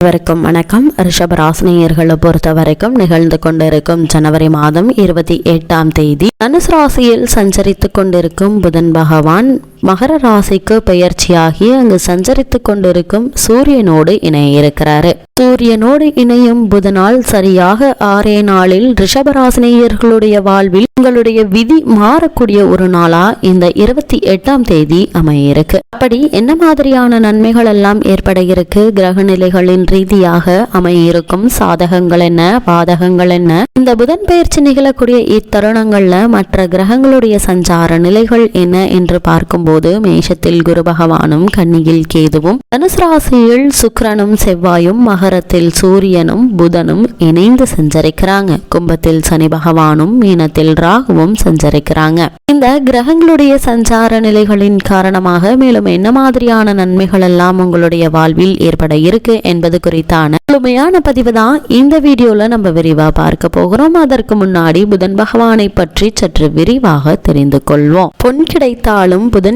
அனைவருக்கும் வணக்கம். ரிஷபராசினியர்களை பொறுத்த வரைக்கும் நிகழ்ந்து கொண்டிருக்கும் ஜனவரி மாதம் இருபத்தி எட்டாம் தேதி. தனுசு ராசியில் சஞ்சரித்துக் கொண்டிருக்கும் புதன் பகவான் மகர ராசிக்கு பெயர்ச்சியாகி அங்கு சஞ்சரித்துக் கொண்டிருக்கும் சூரியனோடு இணைய இருக்கிறாரு சூரியனோடு இணையும் புதனால் சரியாக ஆறே நாளில் ரிஷபராசினியர்களுடைய வாழ்வில் உங்களுடைய விதி மாறக்கூடிய ஒரு நாளா இந்த இருபத்தி எட்டாம் தேதி அமையிருக்கு அப்படி என்ன மாதிரியான நன்மைகள் எல்லாம் ஏற்பட இருக்கு? கிரக நிலைகளின் ரீதியாக அமையிருக்கும் சாதகங்கள் என்ன? பாதகங்கள் என்ன? இந்த புதன் பயிற்சி நிகழக்கூடிய இத்தருணங்கள்ல மற்ற கிரகங்களுடைய சஞ்சார நிலைகள் என்ன என்று பார்க்கும்போது போது மேஷத்தில் குரு பகவானும் கன்னியில் கேதுவும் தனுசு ராசியில் சுக்கிரனும் செவ்வாயும் மகரத்தில் சூரியனும் புதனும் இணைந்து சஞ்சரிக்கிறாங்க. கும்பத்தில் சனி பகவானும் மீனத்தில் ராகுவும் சஞ்சரிக்கிறாங்க. இந்த கிரகங்களுடைய சஞ்சார நிலைகளின் காரணமாக மேலும் என்ன மாதிரியான நன்மைகள் எல்லாம் உங்களுடைய வாழ்வில் ஏற்பட இருக்கு என்பது குறித்தான முழுமையான பதிவு தான் இந்த வீடியோல நம்ம விரிவா பார்க்க போகிறோம். அதற்கு முன்னாடி புதன் பகவானை பற்றி சற்று விரிவாக தெரிந்து கொள்வோம். பொன் கிடைத்தாலும் புதன்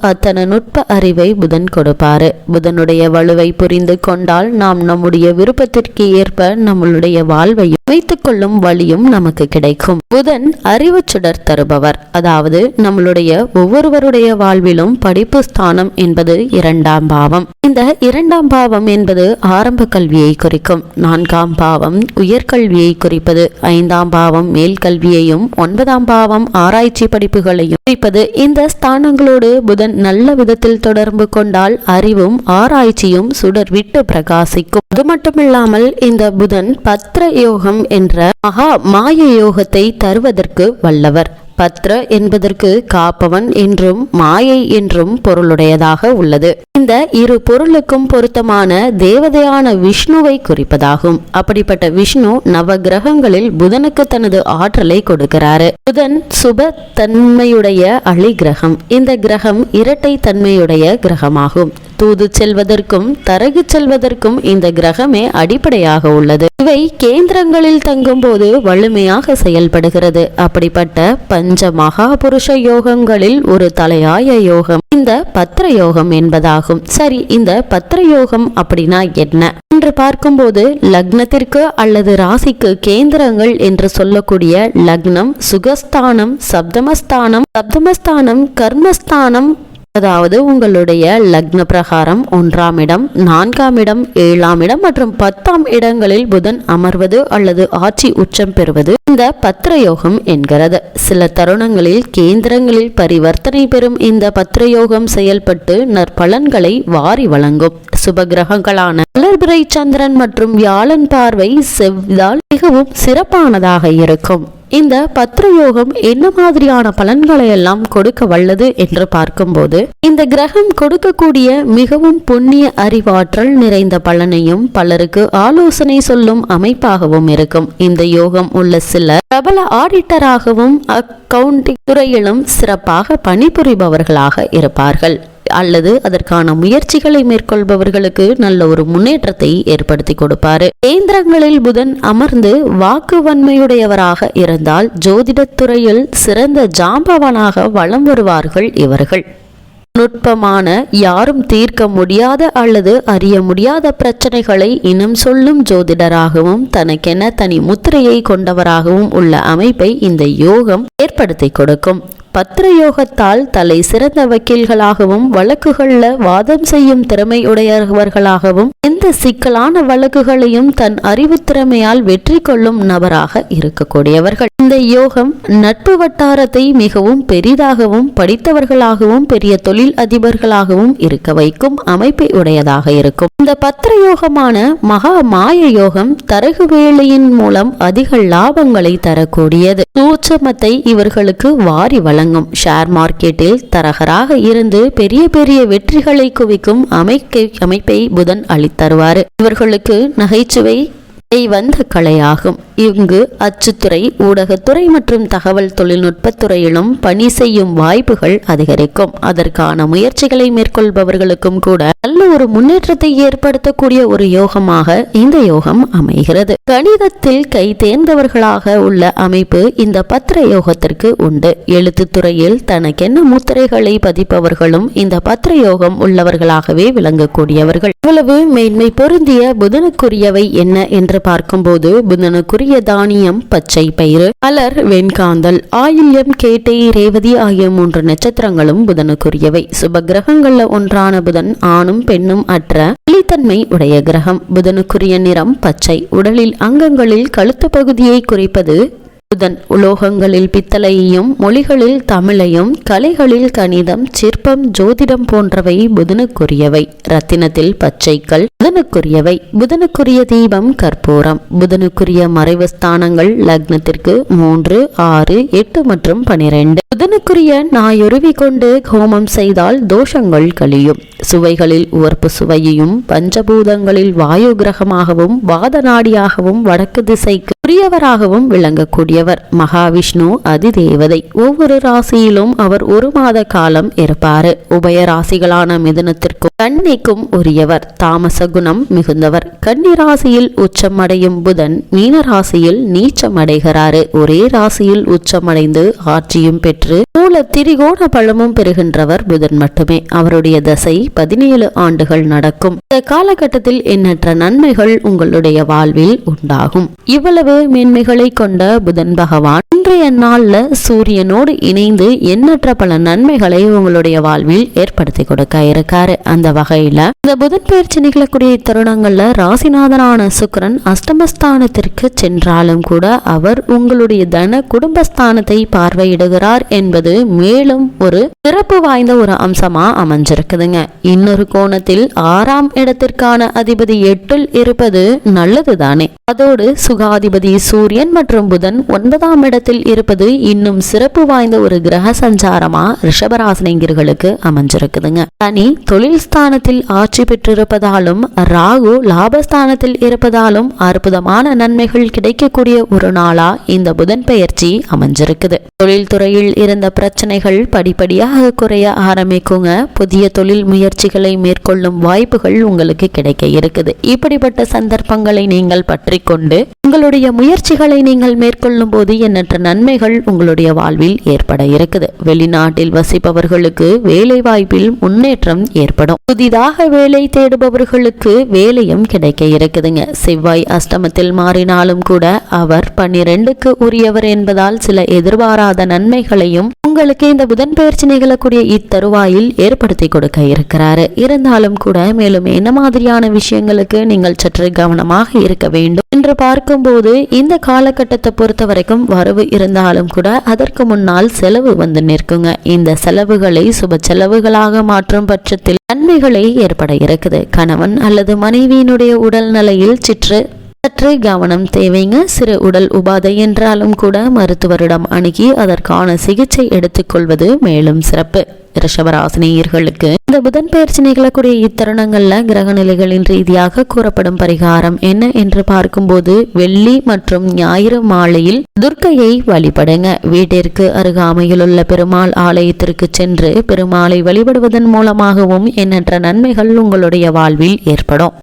அத்தனை நுட்ப அறிவை புதன் கொடுப்பாரு. புதனுடைய வலுவை புரிந்து கொண்டால் நாம் நம்முடைய விருப்பத்திற்கு ஏற்ப நம்மளுடைய வாழ்வையும் வைத்துக் கொள்ளும் வழியும் நமக்கு கிடைக்கும். புதன் அறிவு சுடர் தருபவர். அதாவது நம்மளுடைய ஒவ்வொருவருடைய வாழ்விலும் படிப்பு ஸ்தானம் என்பது இரண்டாம் பாவம். இந்த இரண்டாம் பாவம் என்பது ஆரம்ப கல்வியை குறிக்கும். நான்காம் பாவம் உயர்கல்வியை குறிப்பது. ஐந்தாம் பாவம் மேல் கல்வியையும் ஒன்பதாம் பாவம் ஆராய்ச்சி படிப்புகளையும் குறிப்பது. இந்த ஸ்தானங்களோடு புதன் நல்ல விதத்தில் தொடர்பு கொண்டால் அறிவும் ஆராய்ச்சியும் சுடர் விட்டு பிரகாசிக்கும். அது மட்டுமில்லாமல் இந்த புதன் பத்ர யோகம் என்ற மகா மாய யோகத்தை தருவதற்கு வல்லவர். பத்ர என்பதற்கு காப்பவன் என்றும் மாயை என்றும் பொருளுடையதாக உள்ளது. இந்த இரு பொருளுக்கும் பொருத்தமான தேவதையான விஷ்ணுவை குறிப்பதாகும். அப்படிப்பட்ட விஷ்ணு நவ கிரகங்களில் புதனுக்கு தனது ஆற்றலை கொடுக்கிறாரு. புதன் சுப தன்மையுடைய அலி கிரகம் இந்த கிரகம் இரட்டை தன்மையுடைய கிரகமாகும். தூது செல்வதற்கும் தரகு செல்வதற்கும் இந்த கிரகமே அடிப்படையாக உள்ளது. இவை கேந்திரங்களில் தங்கும்போது வலிமையாக செயல்படுகிறது. அப்படிப்பட்ட பஞ்ச மகாபுருஷ யோகங்களில் ஒரு தலையாய யோகம் இந்த பத்திர யோகம் என்பதாகும். சரி இந்த பத்திர யோகம் அப்படின்னா என்ன? என்று பார்க்கும்போது லக்னத்திற்கு அல்லது ராசிக்கு கேந்திரங்கள் என்று சொல்லக்கூடிய லக்னம் சுகஸ்தானம் சப்தமஸ்தானம் சப்தமஸ்தானம் கர்மஸ்தானம் அதாவது உங்களுடைய லக்ன பிரகாரம் ஒன்றாம் இடம் நான்காம் இடம் ஏழாம் இடம் மற்றும் பத்தாம் இடங்களில் புதன் அமர்வது அல்லது ஆட்சி உச்சம் பெறுவது இந்த பத்திரயோகம் என்கிறது. சில தருணங்களில் கேந்திரங்களில் பரிவர்த்தனை பெறும் இந்த பத்திரயோகம் செயல்பட்டு நற்பலன்களை வாரி வழங்கும். சுப கிரகங்களான வளர்பிறை சந்திரன் மற்றும் வியாழன் பார்வை செவ்வால் மிகவும் சிறப்பானதாக இருக்கும். இந்த பத்ர யோகம் என்ன மாதிரியான பலன்களை எல்லாம் கொடுக்க வல்லது என்று பார்க்கும்போது இந்த கிரகம் கொடுக்கக்கூடிய மிகவும் புண்ணிய அறிவாற்றல் நிறைந்த பலனையும் பலருக்கு ஆலோசனை சொல்லும் அமைப்பாகவும் இருக்கும். இந்த யோகம் உள்ள சில பிரபல ஆடிட்டராகவும் அக்கவுண்டிங் துறையிலும் சிறப்பாக பணிபுரிபவர்களாக இருப்பார்கள். அல்லது அதற்கான முயற்சிகளை மேற்கொள்பவர்களுக்கு நல்ல ஒரு முன்னேற்றத்தை ஏற்படுத்தி கொடுப்பாரு. கேந்திரங்களில் புதன் அமர்ந்து வாக்குவன்மையுடையவராக இருந்தால் ஜோதிடத்துறையில் சிறந்த ஜாம்பவனாக வலம் வருவார்கள் இவர்கள். நுட்பமான யாரும் தீர்க்க முடியாத அல்லது அறிய முடியாத பிரச்சனைகளை இனம் சொல்லும் ஜோதிடராகவும் தனக்கென தனி முத்திரையை கொண்டவராகவும் உள்ள அமைப்பை இந்த யோகம் ஏற்படுத்தி கொடுக்கும். பத்திர யோகத்தால் தலை சிறந்த வக்கீல்களாகவும் வழக்குகள்ல வாதம் செய்யும் திறமையுடையவர்களாகவும் எந்த சிக்கலான வழக்குகளையும் தன் அறிவு திறமையால் வெற்றி கொள்ளும் நபராக இருக்கக்கூடியவர்கள். இந்த யோகம் நட்பு வட்டாரத்தை மிகவும் பெரிதாகவும் படித்தவர்களாகவும் பெரிய தொழில் அதிபர்களாகவும் இருக்க வைக்கும் அமைப்பை உடையதாக இருக்கும். இந்த பத்திர யோகமான மகா மாய யோகம் தரகு வேலையின் மூலம் அதிக லாபங்களை தரக்கூடியது. சூட்சமத்தை இவர்களுக்கு வாரி வள விளங்கும் ஷேர் மார்க்கெட்டில் தரகராக இருந்து பெரிய பெரிய வெற்றிகளை குவிக்கும் அமைக்கை அமைப்பை புதன் அளித்தருவார். இவர்களுக்கு நகைச்சுவை வந்த கலையாகும் இங்கு அச்சுத்துறை ஊடகத்துறை மற்றும் தகவல் தொழில்நுட்பத் துறையிலும் பணி செய்யும் வாய்ப்புகள் அதிகரிக்கும். அதற்கான முயற்சிகளை மேற்கொள்பவர்களுக்கும் கூட நல்ல ஒரு முன்னேற்றத்தை ஏற்படுத்தக்கூடிய ஒரு யோகமாக இந்த யோகம் அமைகிறது. கணிதத்தில் கை தேர்ந்தவர்களாக உள்ள அமைப்பு இந்த பத்திர யோகத்திற்கு உண்டு எழுத்துத்துறையில் தனக்கென்ன முத்திரைகளை பதிப்பவர்களும் இந்த பத்திர யோகம் உள்ளவர்களாகவே விளங்கக்கூடியவர்கள். இவ்வளவு மேன்மை பொருந்திய புதனுக்குரியவை என்ன என்று பார்க்கும்போது புதனுக்குரிய தானியம் பச்சை பயிறு அலர் வெண்காந்தல் ஆயில்யம் கேட்டை ரேவதி ஆகிய மூன்று நட்சத்திரங்களும் புதனுக்குரியவை. சுப கிரகங்கள்ல ஒன்றான புதன் ஆணும் பெண்ணும் அற்ற வெளித்தன்மை உடைய கிரகம். புதனுக்குரிய நிறம் பச்சை. உடலில் அங்கங்களில் கழுத்து பகுதியை குறிப்பது புதன் உலோகங்களில் பித்தளையையும் மொழிகளில் தமிழையும் கலைகளில் கணிதம் சிற்பம் ஜோதிடம் போன்றவை புதனுக்குரியவை. ரத்தினத்தில் பச்சைக்கல் புதனுக்குரியவை. புதனுக்குரிய தீபம் கற்பூரம். புதனுக்குரிய மறைவு ஸ்தானங்கள் லக்னத்திற்கு மூன்று ஆறு எட்டு மற்றும் பனிரெண்டு. புதனுக்குரிய நாயொருவி கொண்டு ஹோமம் செய்தால் தோஷங்கள் கழியும். சுவைகளில் உவர்ப்பு சுவையையும் பஞ்சபூதங்களில் வாயு கிரகமாகவும் வாத நாடியாகவும் வடக்கு திசைக்கு பிரியவராகவும் விளங்கக்கூடியவர். மகாவிஷ்ணு அதிதேவதை. ஒவ்வொரு ராசியிலும் அவர் ஒரு மாத காலம் இருப்பார். உபய ராசிகளான மிதுனத்திற்கும் கன்னிக்கும் உரியவர். தாமச குணம் மிகுந்தவர். கன்னி ராசியில் உச்சமடையும் புதன் மீன ராசியில் நீச்சமடைகிறாரு. ஒரே ராசியில் உச்சமடைந்து ஆட்சியும் பெற்று மூல திரிகோண பழமும் பெறுகின்றவர் புதன் மட்டுமே. அவருடைய தசை பதினேழு ஆண்டுகள் நடக்கும். இந்த காலகட்டத்தில் எண்ணற்ற நன்மைகள் உங்களுடைய வாழ்வில் உண்டாகும். இவ்வளவு மேன்மைகளை கொண்ட புதன் பகவான். இன்றைய நாள்ல சூரியனோடு இணைந்து எண்ணற்ற பல நன்மைகளை உங்களுடைய வாழ்வில் ஏற்படுத்தி கொடுக்க இருக்காரு. அந்த வகையில இந்த புதன் பயிற்சி நிகழக்கூடிய தருணங்கள்ல ராசிநாதனான சுக்கரன் அஷ்டமஸ்தானத்திற்கு சென்றாலும் கூட அவர் உங்களுடைய தன குடும்பஸ்தானத்தை பார்வையிடுகிறார் என்பது மேலும் ஒரு சிறப்பு வாய்ந்த ஒரு அம்சமா அமைஞ்சிருக்குதுங்க. இன்னொரு கோணத்தில் ஆறாம் இடத்திற்கான அதிபதி எட்டில் இருப்பது நல்லதுதானே. அதோடு சுகாதிபதி சூரியன் மற்றும் புதன் ஒன்பதாம் இடத்தில் இருப்பது இன்னும் சிறப்பு வாய்ந்த ஒரு கிரக சஞ்சாரமா? ரிஷபராசினியர்களுக்கு அமைஞ்சிருக்குதுங்க. சனி தொழில் ஸ்தானத்தில் ஆட்சி பெற்றிருப்பதாலும் ராகு லாபஸ்தானத்தில் இருப்பதாலும் அற்புதமான நன்மைகள் கிடைக்கக்கூடிய ஒரு நாளா இந்த புதன் பெயர்ச்சி அமைஞ்சிருக்குது. தொழில்துறையில் இருந்த பிரச்சனைகள் படிப்படியாக குறைய ஆரம்பிக்குங்க. புதிய தொழில் முயற்சிகளை மேற்கொள்ளும் வாய்ப்புகள் உங்களுக்கு கிடைக்க இருக்குது. இப்படிப்பட்ட சந்தர்ப்பங்களை நீங்கள் பற்றி கொண்டு உங்களுடைய முயற்சிகளை நீங்கள் மேற்கொள்ளும் போது எண்ணற்ற நன்மைகள் உங்களுடைய வாழ்வில் ஏற்பட இருக்குது. வெளிநாட்டில் வசிப்பவர்களுக்கு வேலை வாய்ப்பில் முன்னேற்றம் ஏற்படும். புதிதாக வேலை தேடுபவர்களுக்கு வேலையும் கிடைக்க இருக்குதுங்க. செவ்வாய் அஷ்டமத்தில் மாறினாலும் கூட அவர் பன்னிரெண்டுக்கு உரியவர் என்பதால் சில எதிர்பாராத நன்மைகளையும் உங்களுக்கு இந்த புதன் பயிற்சி நிகழக்கூடிய இத்தருவாயில் ஏற்படுத்தி கொடுக்க இருக்கிறாரு. இருந்தாலும் கூட மேலும் என்ன மாதிரியான விஷயங்களுக்கு நீங்கள் சற்று கவனமாக இருக்க வேண்டும் என்று பார்க்கும்போது இந்த காலகட்டத்தை பொறுத்த வரைக்கும் வரவு இருந்தாலும் கூட அதற்கு முன்னால் செலவு வந்து நிற்குங்க. இந்த செலவுகளை சுப செலவுகளாக மாற்றும் பட்சத்தில் நன்மைகளை ஏற்பட இருக்குது. கணவன் அல்லது மனைவியினுடைய உடல் நிலையில் சிற்று சற்றே கவனம் தேவைங்க. சிறு உடல் உபாதை என்றாலும் கூட மருத்துவரிடம் அணுகி அதற்கான சிகிச்சை எடுத்துக்கொள்வது மேலும் சிறப்பு. ரிஷபராசினியர்களுக்கு இந்த புதன் பயிற்சி நிகழக்கூடிய இத்தருணங்கள்ல கிரக நிலைகளின் ரீதியாக கூறப்படும் பரிகாரம் என்ன என்று பார்க்கும்போது வெள்ளி மற்றும் ஞாயிறு மாலையில் துர்க்கையை வழிபடுங்க. வீட்டிற்கு அருகாமையில் உள்ள பெருமாள் ஆலயத்திற்கு சென்று பெருமாளை வழிபடுவதன் மூலமாகவும் எண்ணற்ற நன்மைகள் உங்களுடைய வாழ்வில் ஏற்படும்.